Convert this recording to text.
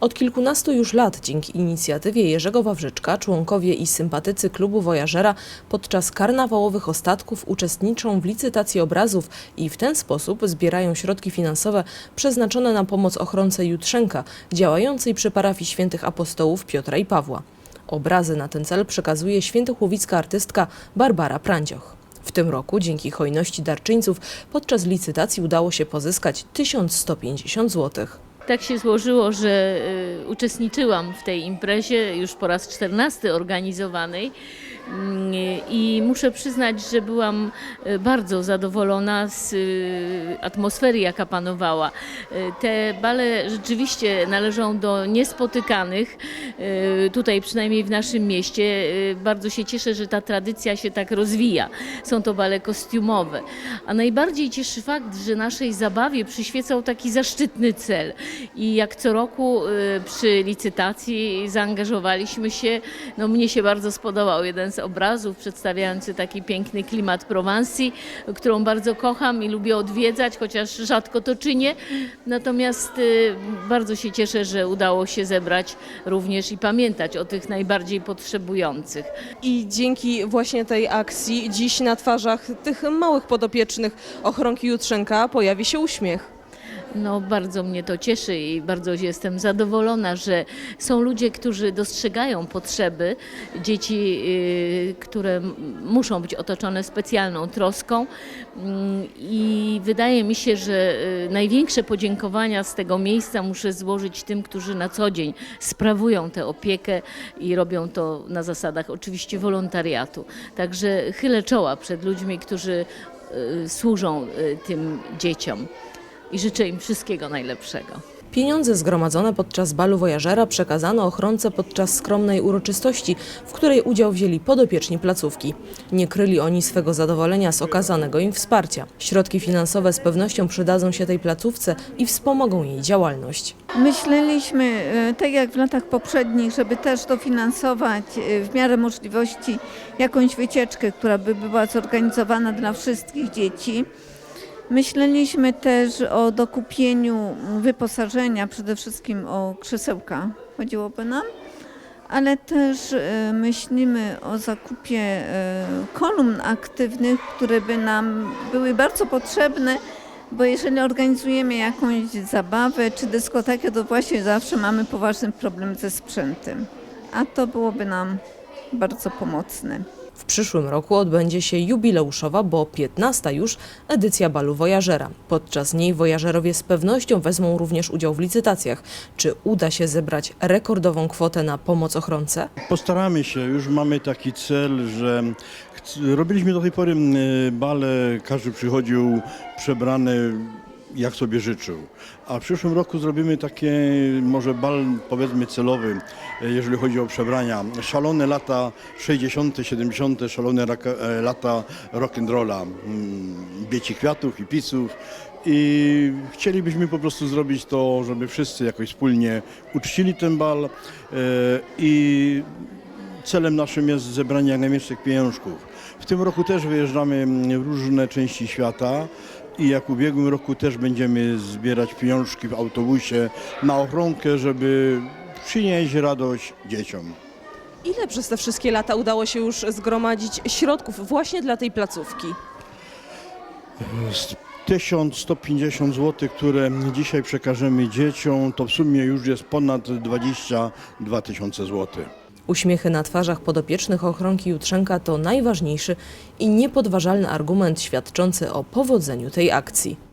Od kilkunastu już lat dzięki inicjatywie Jerzego Wawrzyczka członkowie i sympatycy klubu Wojażera podczas karnawałowych ostatków uczestniczą w licytacji obrazów i w ten sposób zbierają środki finansowe przeznaczone na pomoc ochronce Jutrzenka działającej przy parafii świętych apostołów Piotra i Pawła. Obrazy na ten cel przekazuje świętochłowicka artystka Barbara Prandzioch. W tym roku dzięki hojności darczyńców podczas licytacji udało się pozyskać 1150 złotych. Tak się złożyło, że y, uczestniczyłam w tej imprezie już po raz 14 organizowanej i muszę przyznać, że byłam y, bardzo zadowolona z y, atmosfery, jaka panowała. Y, Te bale rzeczywiście należą do niespotykanych tutaj przynajmniej w naszym mieście. Bardzo się cieszę, że ta tradycja się tak rozwija. Są to bale kostiumowe. A najbardziej cieszy fakt, że naszej zabawie przyświecał taki zaszczytny cel. I jak co roku przy licytacji zaangażowaliśmy się, no mnie się bardzo spodobał jeden z obrazów przedstawiający taki piękny klimat Prowansji, którą bardzo kocham i lubię odwiedzać, chociaż rzadko to czynię. Natomiast y, bardzo się cieszę, że udało się zebrać również i pamiętać o tych najbardziej potrzebujących. I dzięki właśnie tej akcji dziś na twarzach tych małych podopiecznych ochronki Jutrzenka pojawi się uśmiech. No, bardzo mnie to cieszy i bardzo jestem zadowolona, że są ludzie, którzy dostrzegają potrzeby dzieci, y, które muszą być otoczone specjalną troską. Mm, I wydaje mi się, że y, największe podziękowania z tego miejsca muszę złożyć tym, którzy na co dzień sprawują tę opiekę i robią to na zasadach oczywiście wolontariatu. Także chylę czoła przed ludźmi, którzy y, służą tym dzieciom i życzę im wszystkiego najlepszego. Pieniądze zgromadzone podczas balu wojażera przekazano ochronce podczas skromnej uroczystości, w której udział wzięli podopieczni placówki. Nie kryli oni swego zadowolenia z okazanego im wsparcia. Środki finansowe z pewnością przydadzą się tej placówce i wspomogą jej działalność. Myśleliśmy, e, tak jak w latach poprzednich, żeby też dofinansować e, w miarę możliwości jakąś wycieczkę, która by była zorganizowana dla wszystkich dzieci. Myśleliśmy też o dokupieniu wyposażenia, przede wszystkim o krzesełka chodziłoby nam, ale też e, myślimy o zakupie e, kolumn aktywnych, które by nam były bardzo potrzebne, bo jeżeli organizujemy jakąś zabawę czy dyskotekę, to właśnie zawsze mamy poważny problem ze sprzętem, a to byłoby nam bardzo pomocne. W przyszłym roku odbędzie się jubileuszowa, bo 15 już edycja balu wojażera. Podczas niej wojażerowie z pewnością wezmą również udział w licytacjach. Czy uda się zebrać rekordową kwotę na pomoc ochronce? Postaramy się, już mamy taki cel, że robiliśmy do tej pory m, bale, każdy przychodził przebrany jak sobie życzył. A w przyszłym roku zrobimy takie może bal powiedzmy celowy, e, jeżeli chodzi o przebrania. Szalone lata 60., 70., szalone e, lata rock'n'rolla, mm, bieci kwiatów i pisów. I chcielibyśmy po prostu zrobić to, żeby wszyscy jakoś wspólnie uczcili ten bal e, i celem naszym jest zebranie jak najwięcej pieniążków. W tym roku też wyjeżdżamy w różne części świata i jak w ubiegłym roku też będziemy zbierać pieniążki w autobusie na ochronkę, żeby przynieść radość dzieciom. Ile przez te wszystkie lata udało się już zgromadzić środków właśnie dla tej placówki? Z 1150 zł, które dzisiaj przekażemy dzieciom, to w sumie już jest ponad 22 tysiące złotych. Uśmiechy na twarzach podopiecznych ochronki Jutrzenka to najważniejszy i niepodważalny argument świadczący o powodzeniu tej akcji.